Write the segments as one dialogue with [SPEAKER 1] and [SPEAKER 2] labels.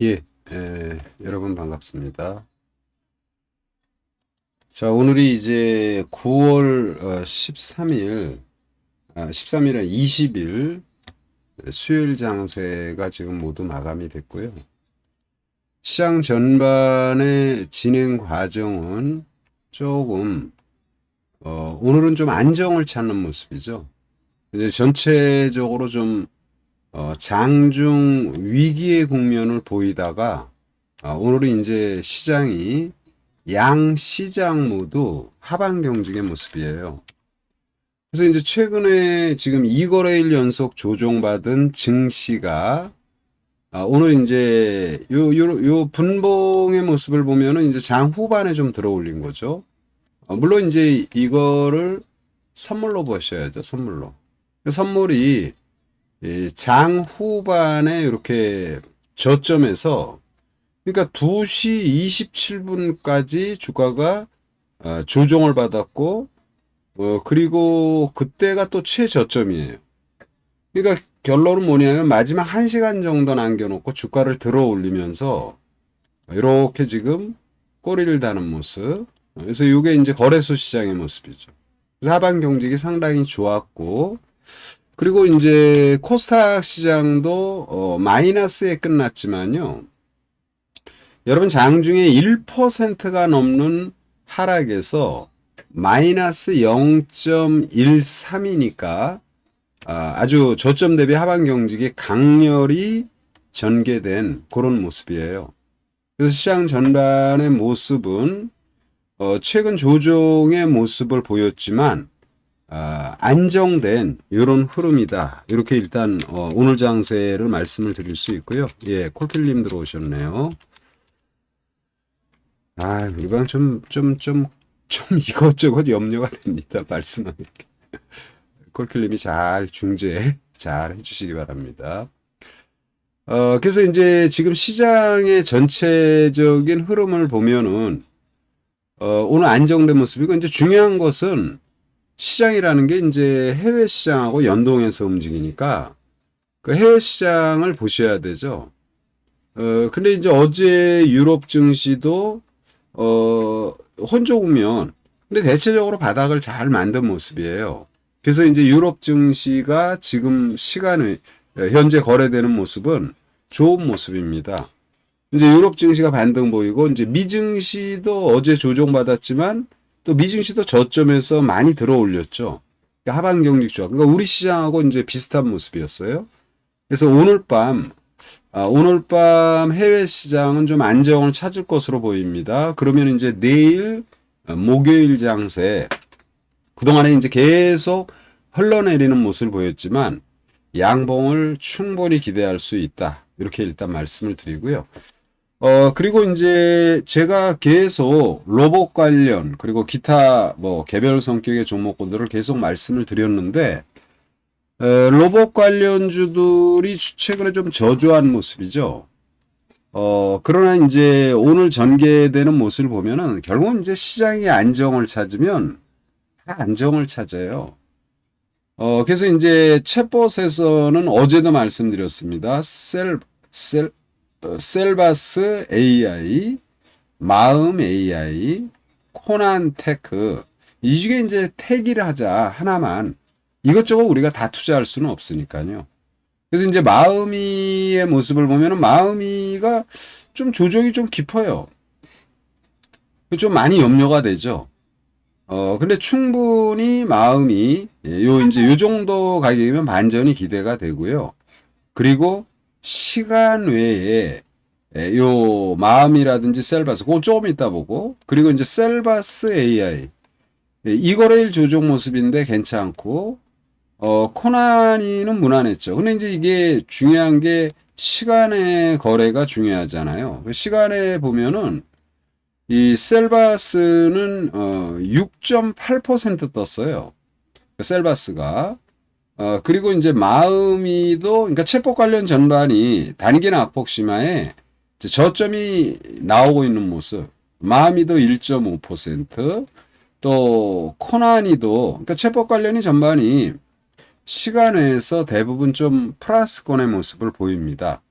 [SPEAKER 1] 예, 에, 여러분 반갑습니다. 자, 오늘이 이제 9월 어, 13일, 아, 13일에 20일 수요일 장세가 지금 모두 마감이 됐고요. 시장 전반의 진행 과정은 조금 어, 오늘은 좀 안정을 찾는 모습이죠. 이제 전체적으로 좀 어, 장중 위기의 국면을 보이다가 아, 오늘은 이제 시장이 양 시장 모두 하반 경직의 모습이에요. 그래서 이제 최근에 지금 2거래일 연속 조정받은 증시가 아, 오늘 이제 요, 요, 요 분봉의 모습을 보면은 이제 장 후반에 좀 들어 올린 거죠. 어, 물론 이제 이거를 선물로 보셔야죠, 선물로. 그 선물이 이 장 후반에 이렇게 저점에서 그러니까 2시 27분까지 주가가 어, 조정을 받았고 어, 그리고 그때가 또 최저점이에요. 그러니까 결론은 뭐냐면 마지막 1시간 정도 남겨놓고 주가를 들어 올리면서 이렇게 지금 꼬리를 다는 모습. 그래서 이게 이제 거래소 시장의 모습이죠. 그래서 하반 경직이 상당히 좋았고 그리고 이제 코스닥 시장도 어, 마이너스에 끝났지만요. 여러분 장중에 1%가 넘는 하락에서 마이너스 0.13이니까 아, 아주 저점 대비 하반 경직이 강렬히 전개된 그런 모습이에요. 그래서 시장 전반의 모습은 어, 최근 조정의 모습을 보였지만 아, 안정된 이런 흐름이다. 이렇게 일단 어, 오늘 장세를 말씀을 드릴 수 있고요. 예, 콜필님 들어오셨네요. 아, 우리 방 좀, 좀, 좀, 좀 이것저것 염려가 됩니다. 말씀하니까. 콜필님이 잘 중재 잘 해주시기 바랍니다. 어, 그래서 이제 지금 시장의 전체적인 흐름을 보면은 어, 오늘 안정된 모습이고 이제 중요한 것은 시장이라는 게 이제 해외 시장하고 연동해서 움직이니까 그 해외 시장을 보셔야 되죠. 어, 근데 이제 어제 유럽 증시도 어, 혼조 국면 근데 대체적으로 바닥을 잘 만든 모습이에요. 그래서 이제 유럽 증시가 지금 시간을 현재 거래되는 모습은 좋은 모습입니다. 이제 유럽 증시가 반등 보이고 이제 미 증시도 어제 조정받았지만 또 미증시도 저점에서 많이 들어 올렸죠. 그러니까 하반 경직 조합. 그러니까 우리 시장하고 이제 비슷한 모습이었어요. 그래서 오늘 밤, 아, 오늘 밤 해외 시장은 좀 안정을 찾을 것으로 보입니다. 그러면 이제 내일 어, 목요일 장세 그동안에 이제 계속 흘러내리는 모습을 보였지만 양봉을 충분히 기대할 수 있다. 이렇게 일단 말씀을 드리고요. 어, 그리고 이제 제가 계속 로봇 관련, 그리고 기타 뭐 개별 성격의 종목군들을 계속 말씀을 드렸는데, 에, 로봇 관련주들이 최근에 좀 저조한 모습이죠. 어, 그러나 이제 오늘 전개되는 모습을 보면은 결국은 이제 시장이 안정을 찾으면 다 안정을 찾아요. 어, 그래서 이제 챗봇에서는 어제도 말씀드렸습니다. 셀, 셀, 어, 셀바스 AI, 마음 AI, 코난 테크 이 중에 이제 택일 하자 하나만 이것저것 우리가 다 투자할 수는 없으니까요. 그래서 이제 마음이의 모습을 보면은 마음이가 좀 조정이 좀 깊어요. 좀 많이 염려가 되죠. 어, 근데 충분히 마음이 예, 요 이제 요 정도 가격이면 반전이 기대가 되고요. 그리고 시간 외에 예, 요 마음이라든지 셀바스 그거 조금 이따 보고 그리고 이제 셀바스 AI 예, 이거래일 조정 모습인데 괜찮고 어 코나니는 무난했죠. 근데 이제 이게 중요한 게 시간의 거래가 중요하잖아요. 그 시간에 보면은 이 셀바스는 어 6.8% 떴어요. 그 셀바스가 어, 그리고 이제 마음이도, 그러니까 체포 관련 전반이 단기나 악폭 심화에 저점이 나오고 있는 모습. 마음이도 1.5%, 또 코난이도, 그러니까 체포 관련이 전반이 시간에서 대부분 좀 플러스권의 모습을 보입니다.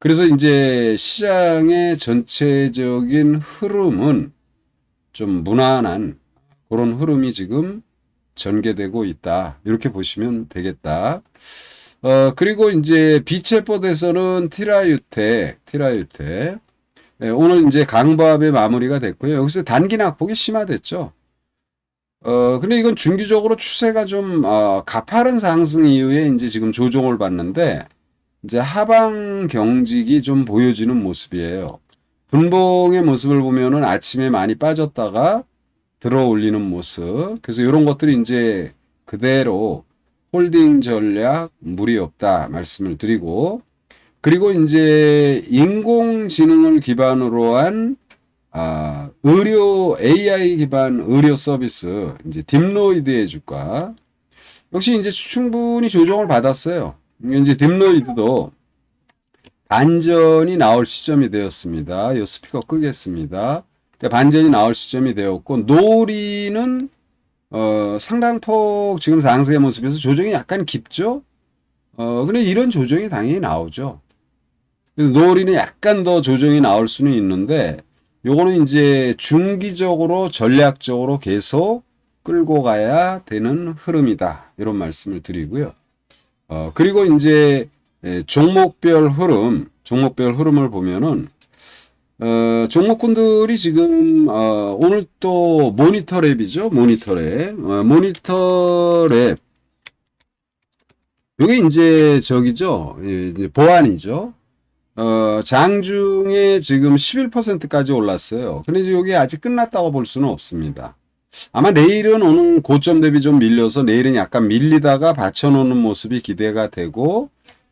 [SPEAKER 1] 그래서 이제 시장의 전체적인 흐름은 좀 무난한 그런 흐름이 지금 전개되고 있다. 이렇게 보시면 되겠다. 어, 그리고 이제 비체포에서는 티라유텍, 티라유텍. 네, 오늘 이제 강보합의 마무리가 됐고요. 여기서 단기 낙폭이 심화됐죠. 어, 근데 이건 중기적으로 추세가 좀, 어, 가파른 상승 이후에 이제 지금 조정을 받는데, 이제 하방 경직이 좀 보여지는 모습이에요. 분봉의 모습을 보면은 아침에 많이 빠졌다가 들어 올리는 모습. 그래서 이런 것들이 이제 그대로 홀딩 전략 무리 없다 말씀을 드리고, 그리고 이제 인공지능을 기반으로 한 아, 의료 AI 기반 의료 서비스 이제 딥로이드의 주가 역시 이제 충분히 조정을 받았어요. 이제 딥로이드도 반전이 나올 시점이 되었습니다. 이 스피커 끄겠습니다. 반전이 나올 시점이 되었고 노리는 어, 상당폭 지금 상승의 모습에서 조정이 약간 깊죠. 어, 근데 이런 조정이 당연히 나오죠. 그래서 노리는 약간 더 조정이 나올 수는 있는데 요거는 이제 중기적으로 전략적으로 계속 끌고 가야 되는 흐름이다. 이런 말씀을 드리고요. 어, 그리고 이제 예, 종목별 흐름, 종목별 흐름을 보면은 어, 종목군들이 지금 어, 오늘 또 모니터랩이죠. 모니터랩. 어, 모니터랩. 요게 이제 저기죠. 예, 이제 보안이죠. 어, 장중에 지금 11%까지 올랐어요. 근데 이게 아직 끝났다고 볼 수는 없습니다. 아마 내일은 오늘 고점 대비 좀 밀려서 내일은 약간 밀리다가 받쳐놓는 모습이 기대가 되고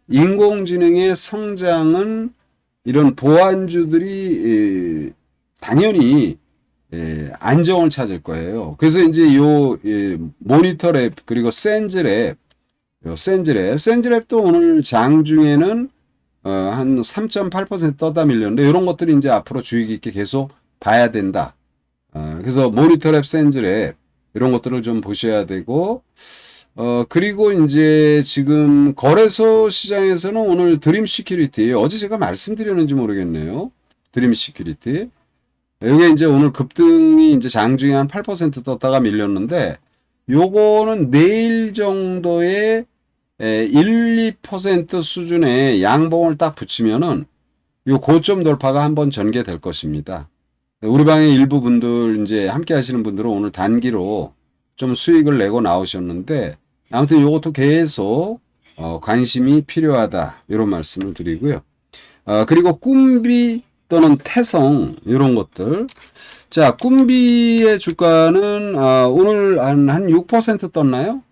[SPEAKER 1] 인공지능의 성장은 이런 보안주들이 에, 당연히 에, 안정을 찾을 거예요. 그래서 이제 요 에, 모니터 랩 그리고 센즈 랩, 요 센즈 랩, 센즈 랩도 오늘 장 중에는 어, 한3.8% 떠다 밀렸는데 이런 것들이 이제 앞으로 주의 깊게 계속 봐야 된다. 어, 그래서 모니터 랩, 센즈 랩 이런 것들을 좀 보셔야 되고 어, 그리고 이제 지금 거래소 시장에서는 오늘 드림 시큐리티 어제 제가 말씀드렸는지 모르겠네요. 드림 시큐리티 여기 이제 오늘 급등이 이제 장중에 한 8% 떴다가 밀렸는데 요거는 내일 정도의 1, 2% 수준의 양봉을 딱 붙이면은 요 고점 돌파가 한번 전개될 것입니다. 우리 방의 일부 분들 이제 함께 하시는 분들은 오늘 단기로 좀 수익을 내고 나오셨는데 아무튼 요것도 계속 어, 관심이 필요하다 이런 말씀을 드리고요. 어, 그리고 꿈비 또는 태성 이런 것들 자 꿈비의 주가는 어, 오늘 한한6% 떴나요?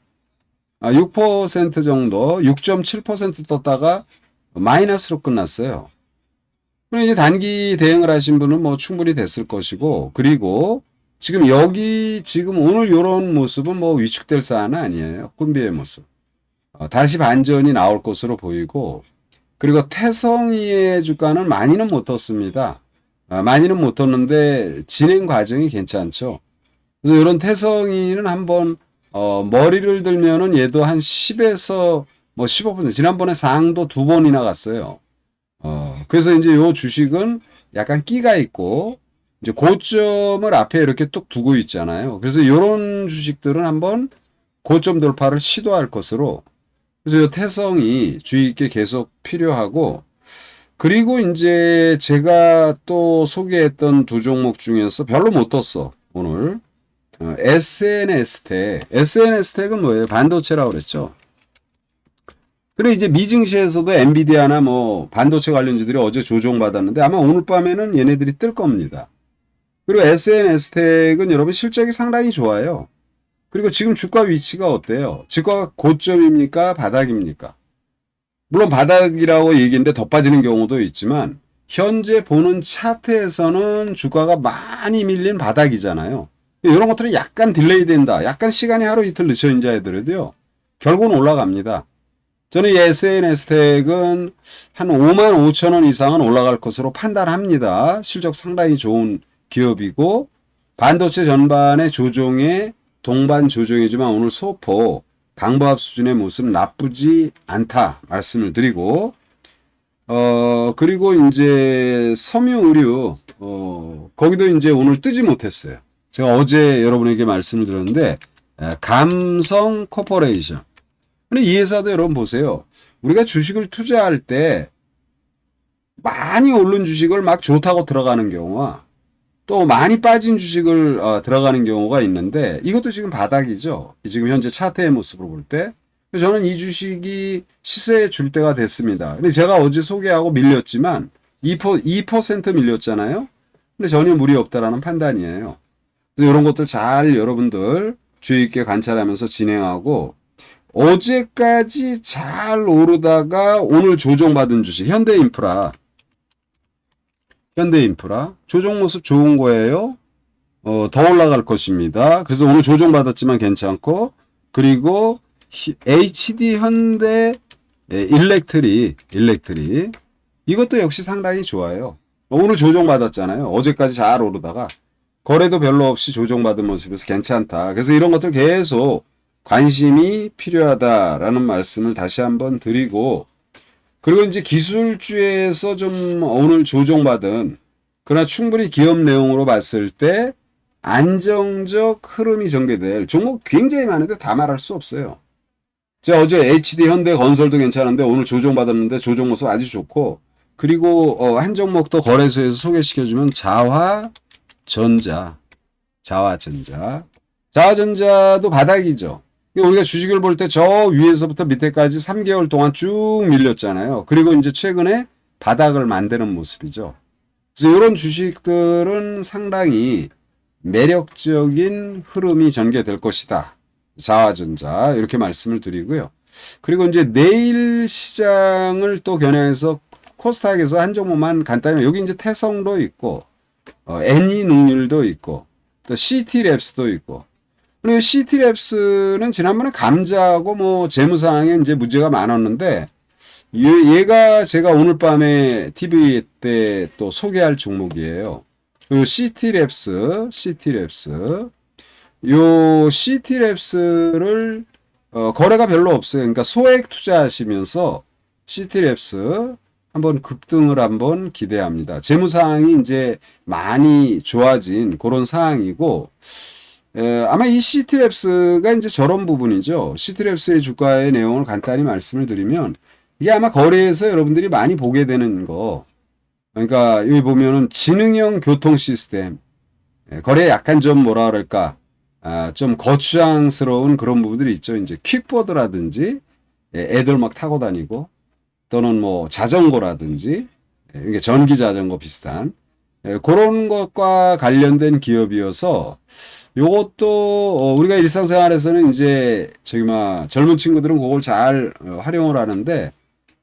[SPEAKER 1] 아, 6% 정도, 6.7% 떴다가 마이너스로 끝났어요. 그럼 이제 단기 대응을 하신 분은 뭐 충분히 됐을 것이고, 그리고 지금 여기, 지금 오늘 요런 모습은 뭐 위축될 사안은 아니에요. 꿈비의 모습. 어, 다시 반전이 나올 것으로 보이고, 그리고 태성이의 주가는 많이는 못 떴습니다. 아, 많이는 못 떴는데 진행 과정이 괜찮죠. 그래서 이런 태성이는 한번 어, 머리를 들면은 얘도 한 10에서 뭐 15%, 지난번에 상도 두 번이나 갔어요. 어, 그래서 이제 요 주식은 약간 끼가 있고, 이제 고점을 앞에 이렇게 뚝 두고 있잖아요. 그래서 요런 주식들은 한번 고점 돌파를 시도할 것으로, 그래서 요 태성이 주의 있게 계속 필요하고, 그리고 이제 제가 또 소개했던 두 종목 중에서 별로 못 떴어, 오늘. 어, SNS 텍. SNS 텍은 뭐예요? 반도체라고 그랬죠. 그래 이제 미증시에서도 엔비디아나 뭐 반도체 관련주들이 어제 조정받았는데 아마 오늘 밤에는 얘네들이 뜰 겁니다. 그리고 SNS 텍은 여러분 실적이 상당히 좋아요. 그리고 지금 주가 위치가 어때요? 주가 고점입니까? 바닥입니까? 물론 바닥이라고 얘기인데 더 빠지는 경우도 있지만 현재 보는 차트에서는 주가가 많이 밀린 바닥이잖아요. 이런 것들은 약간 딜레이 된다. 약간 시간이 하루 이틀 늦춰 인자 해더라도요. 결국은 올라갑니다. 저는 이 SNS 텍은 한 5만 5천 원 이상은 올라갈 것으로 판단합니다. 실적 상당히 좋은 기업이고 반도체 전반의 조정에 동반 조정이지만 오늘 소포 강보합 수준의 모습 나쁘지 않다 말씀을 드리고 어, 그리고 이제 섬유 의류, 어, 거기도 이제 오늘 뜨지 못했어요. 제가 어제 여러분에게 말씀을 드렸는데, 에, 감성 코퍼레이션. 근데 이 회사도 여러분 보세요. 우리가 주식을 투자할 때 많이 오른 주식을 막 좋다고 들어가는 경우와 또 많이 빠진 주식을 어, 들어가는 경우가 있는데 이것도 지금 바닥이죠. 지금 현재 차트의 모습으로 볼 때. 저는 이 주식이 시세에 줄 때가 됐습니다. 근데 제가 어제 소개하고 밀렸지만 2%, 2% 밀렸잖아요. 근데 전혀 무리 없다라는 판단이에요. 이런 것들 잘 여러분들 주의 있게 관찰하면서 진행하고 어제까지 잘 오르다가 오늘 조정받은 주식 현대인프라 현대인프라 조정 모습 좋은 거예요. 어, 더 올라갈 것입니다. 그래서 오늘 조정 받았지만 괜찮고 그리고 히- HD 현대 예, 일렉트리 일렉트리 이것도 역시 상당히 좋아요. 오늘 조정 받았잖아요. 어제까지 잘 오르다가 거래도 별로 없이 조정받은 모습에서 괜찮다. 그래서 이런 것들 계속 관심이 필요하다라는 말씀을 다시 한번 드리고 그리고 이제 기술주에서 좀 오늘 조정받은 그러나 충분히 기업 내용으로 봤을 때 안정적 흐름이 전개될 종목 굉장히 많은데 다 말할 수 없어요. 제가 어제 HD 현대 건설도 괜찮은데 오늘 조정받았는데 조정 모습 아주 좋고 그리고 어, 한 종목도 거래소에서 소개시켜주면 자화 전자 자화전자 자화전자도 바닥이죠. 우리가 주식을 볼 때 저 위에서부터 밑에까지 3개월 동안 쭉 밀렸잖아요. 그리고 이제 최근에 바닥을 만드는 모습이죠. 그래서 이런 주식들은 상당히 매력적인 흐름이 전개될 것이다. 자화전자 이렇게 말씀을 드리고요. 그리고 이제 내일 시장을 또 겨냥해서 코스닥에서 한 종목만 간단히 여기 이제 태성도 있고 어, 애니 능률도 있고 또 CT랩스도 있고 그리고 CT랩스는 지난번에 감자하고 뭐 재무 상황에 이제 문제가 많았는데 얘, 얘가 제가 오늘 밤에 TV 때 또 소개할 종목이에요. 요 CT랩스, CT랩스. 요 CT랩스를 어, 거래가 별로 없어요. 그러니까 소액 투자하시면서 CT랩스 한번 급등을 한번 기대합니다. 재무 상황이 이제 많이 좋아진 그런 상황이고 에, 아마 이 시티랩스가 이제 저런 부분이죠. 시티랩스의 주가의 내용을 간단히 말씀을 드리면 이게 아마 거래에서 여러분들이 많이 보게 되는 거. 그러니까 여기 보면은 지능형 교통 시스템. 예, 거래에 약간 좀 뭐라 그럴까. 아, 좀 거추장스러운 그런 부분들이 있죠. 이제 퀵보드라든지 예, 애들 막 타고 다니고 또는 뭐 자전거라든지 예, 이게 전기 자전거 비슷한 예, 그런 것과 관련된 기업이어서 요것도 어, 우리가 일상생활에서는 이제 저기 막 젊은 친구들은 그걸 잘 어, 활용을 하는데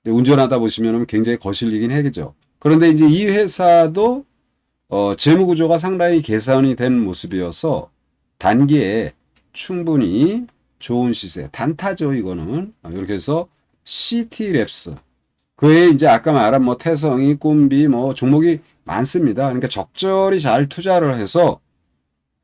[SPEAKER 1] 운전하다 보시면 굉장히 거슬리긴 하겠죠. 그런데 이제 이 회사도 어, 재무 구조가 상당히 개선이 된 모습이어서 단기에 충분히 좋은 시세 단타죠 이거는 어, 이렇게 해서 CT랩스 그 외에 이제 아까 말한 뭐 태성이 꿈비 뭐 종목이 많습니다. 그러니까 적절히 잘 투자를 해서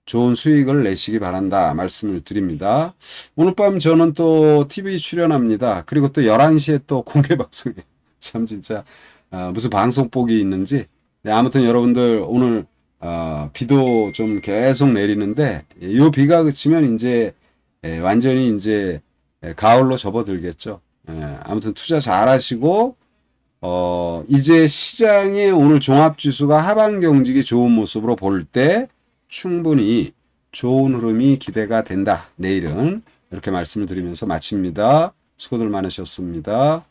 [SPEAKER 1] 좋은 수익을 내시기 바란다 말씀을 드립니다. 오늘 밤 저는 또 TV 출연합니다. 그리고 또 11시에 또 공개 방송에 참 진짜 아, 무슨 방송복이 있는지 네, 아무튼 여러분들 오늘 어, 비도 좀 계속 내리는데 이 비가 그치면 이제 예, 완전히 이제 예, 가을로 접어들겠죠. 예, 아무튼 투자 잘 하시고 어, 이제 시장의 오늘 종합지수가 하반 경직이 좋은 모습으로 볼때 충분히 좋은 흐름이 기대가 된다. 내일은 이렇게 말씀을 드리면서 마칩니다. 수고들 많으셨습니다.